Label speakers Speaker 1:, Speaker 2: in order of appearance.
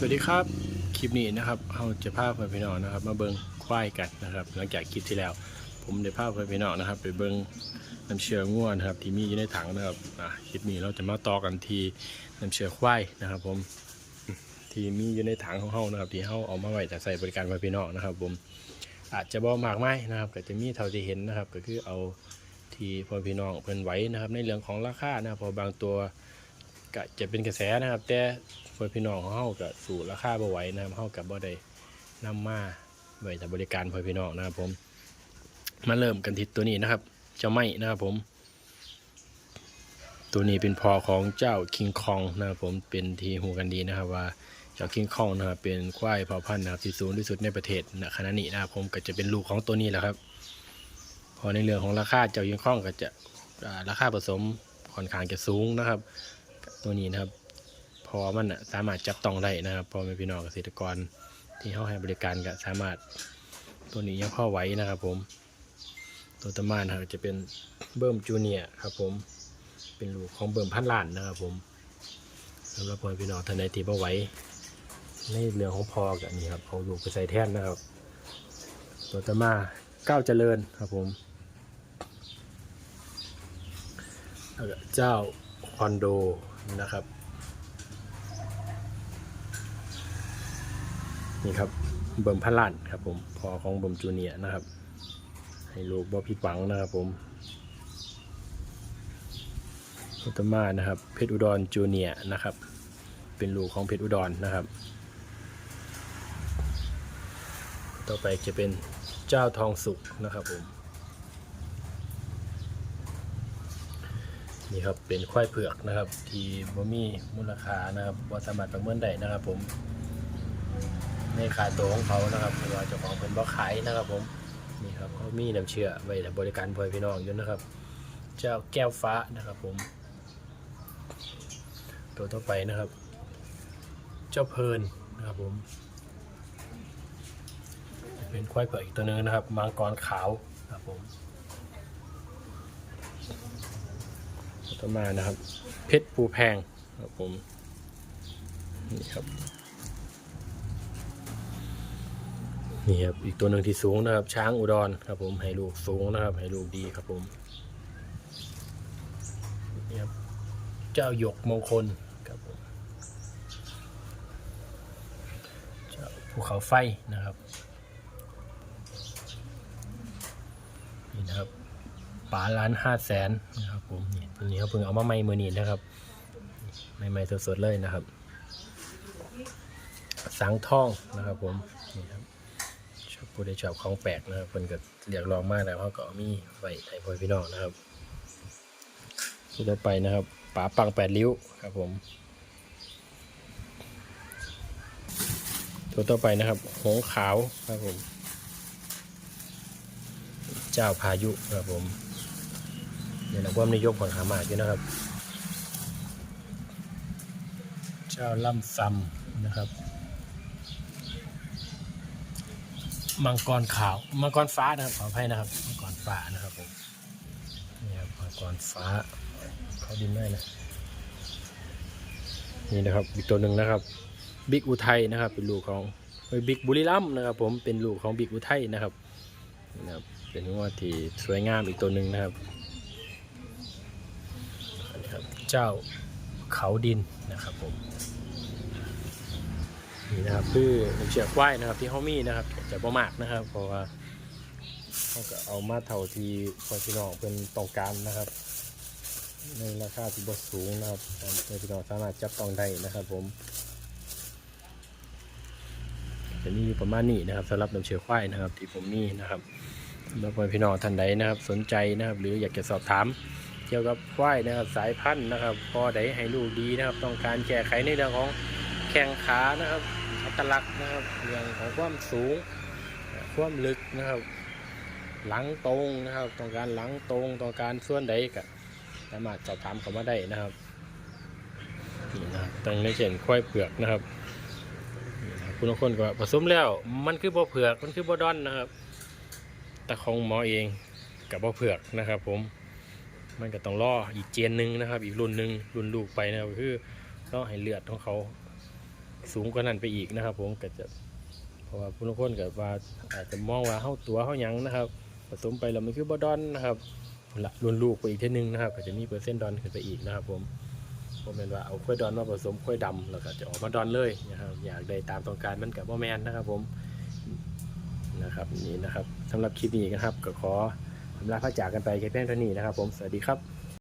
Speaker 1: สวัสดีครับ คลิปนี้นะครับเราจะพาเพื่อนพี่น้องนะครับ มาเบิ้งควายกันนะครับ หลังจากคลิปที่แล้ว ผมได้พาเพื่อนพี่น้องนะครับ ไปเบิ้งน้ำเชื่อง่วนนะครับ ที่มีอยู่ในถังนะครับคลิปนี้เราจะมาต่อกันที่น้ำเชื่อควายนะครับ ผมที่มีอยู่ในถังของเฮานะครับ ที่เฮาเอามาไว้จะใส่บริการเพื่อนพี่น้องนะครับ ผมอาจจะบ่มากไม้นะครับ ก็จะมีเท่าที่เห็นนะครับ ก็คือเอาที่พ่อพี่น้องเพิ่นไว้นะครับ ในเรื่องของราคานะครับพอบางตัว ก็จะเป็นกระแสนะครับ แต่พ่อพี่น้องของเฮาก็สู่ราคาบ่ไหวนะครับเฮากับบ่ได้นำมาไว้แต่บริการพ่อพี่น้องนะครับ ผมมาเริ่มกันที่ตัวนี้นะครับ เจ้าไม้นะครับผม ตัวนี้เป็นพอของเจ้าคิงคองนะครับผมเป็นทีหูกันดีนะครับว่าเจ้าคิงคองนะครับเป็นควายเผ่าพันธุ์นะครับที่สูงที่สุดในประเทศณขณะนี้นะครับผมก็จะเป็นลูกของตัวนี้แหละครับ พอในเรื่องของราคาเจ้าคิงคองก็จะราคาผสมค่อนข้างจะสูงนะครับ ตัวนี้นะครับ พอมันนะสามารถจับต้องได้นะครับพอเป็นพี่น้องเกษตรกรที่เขาให้บริการก็สามารถตัวนี้ยังพ่อไหวนะครับผม ตัวตะมานครับจะเป็นเบิ่มจูเนียครับผมเป็นลูกของเบิ่มพันล้านนะครับผมสำหรับพ่อพี่น้องท่านใดที่พ่ไหวในเรื่องของพอกับนี่ครับเอาลูกไปใส่แท่นนะครับ ตัวตะมาก้าวเจริญครับผมแล้วก็เจ้าคอนโด นะครับ นี่ครับเบิ่มพันล้านครับผมพอของเบิ่มจูเนียนะครับ ให้ลูกบ่ผิดหวังนะครับผมอุตมานะครับเพชรอุดรจูเนียนะครับ เป็นลูกของเพชรอุดรนะครับ ต่อไปจะเป็นเจ้าทองสุกนะครับผม นี่ครับเป็นควายเผือกนะครับ ที่บ่มีมูลค่านะครับว่าสามารถประเมินได้นะครับ ผมในขาตัวของเขานะครับเพราะว่าเจ้าของเป็นบ่ขายนะครับ ผมนี่ครับเขามีน้ำเชื่อไว้แต่บริการพ่อพี่น้องอยู่นะครับ เจ้าแก้วฟ้านะครับ ผม ตัวต่อไปนะครับ เจ้าเพลินนะครับผม เป็นควายเผือกอีกตัวหนึงนะครับมังกรขาวนะครับผม ต่อมานะครับ เพชรภูแพงครับผมนี่ครับนี่ครับอีกตัวหนึ่งที่สูงนะครับ ช้างอุดรครับ ผมให้ลูกสูงนะครับ ให้ลูกดีครับผมนี่ครับเจ้าหยกมงคลครับผมเจ้าภูเขาไฟนะครับนี่นะครับ ป๋าล้านห้าแสนนะครับผมนี่ตัวนี้เขาเพิ่งเอามาใหม่มือนี้นะครับใหม่ๆสดๆเลยนะครับ สังทองนะครับผมนี่ครับชอบผู้ได้ชอบของแปลกนะครับเพิ่นก็เรียกร้องมากแล้วเขาก็เอามีไว้ให้พ่อพี่น้องนะครับตัวต่อไปนะครับป๋าปังแปดริ้วครับผมตัวต่อไปนะครับหงขาวครับผม เจ้าพายุครับผม เนี่ยนะความนิยมของขามากอยู่นะครับ เจ้าล่ำซำนะครับ มังกรขาว มังกรฟ้านะครับขออภัยนะครับ มังกรฟ้านะครับผมนี่ครับมังกรฟ้าเขาดินได้นะนี่นะครับอีกตัวหนึ่งนะครับบิ๊กอุทัยนะครับ เป็นลูกของบิ๊กบุรีรัมนะครับ ผมเป็นลูกของบิ๊กอุทัยนะครับนี่นะครับเป็นงวดที่สวยงามอีกตัวหนึ่งนะครับ เจ้าเขาดินนะครับผมนี่นะครับคือน้ำเชือกควายนะครับที่เขามีนะครับจะประมากนะครับ เพราะว่าเขาก็เอามาเท่าที่พอพี่น้องเป็นต้องการนะครับ ในราคาที่บสูงนะครับในพี่น้องสามารถจับต้องได้นะครับ ผมจะนี่ประมาณนี้นะครับสำหรับน้ำเชือกควายนะครับ ที่ผมมีนะครับแล้วพี่น้องท่านใดนะครับ สนใจนะครับ หรืออยากจะสอบถาม เกี่ยวกับควายนะครับสายพันธุ์นะครับ พอได้ให้ลูกดีนะครับ ต้องการแก้ไขในเรื่องของแข้งขานะครับอัตลักษณ์นะครับเรื่องของความสูงความลึกนะครับ หลังตรงนะครับ ต้องการหลังตรงต้องการส่วนใดก็สามารถสอบถามเขามาได้นะครับนี่นะครับตั้งในเช่นควายเผือกนะครับนี่นะครับคุณบางคนก็ผสมแล้วมันคือบ่เผือกมันคือบ่ดอนนะครับ แต่ของหมอเองกับบ่เผือกนะครับผม มันก็ต้องรออีกเจนหนึ่งนะครับ อีกรุ่นหนึ่งรุ่นลูกไปนะครับก็คือรอให้เลือดของเขาสูงกว่านั้นไปอีกนะครับ ผมก็จะเพราะว่าผู้ลงคนก็ว่าอาจจะมองว่าเฮาตัวเฮายังนะครับ ผสมไปแล้วมันคือบอดอนนะครับละรุ่นลูกไปอีกเทีนึงนะครับ ก็จะมีเปอร์เซ็นต์ดอนขึ้นไปอีกนะครับ ผมผมเป็นว่าเอาค่อยดอนมาผสมค่อยดำแล้วก็จะออกมาดอนเลยนะครับ อยากได้ตามต้องการมันกับบ่แมนนะครับ ผมนะครับนี่นะครับสำหรับคลิปนี้นะครับก็ขอ ลาพระจากกันไปแค่เพียงเท่านี้นะครับผม สวัสดีครับ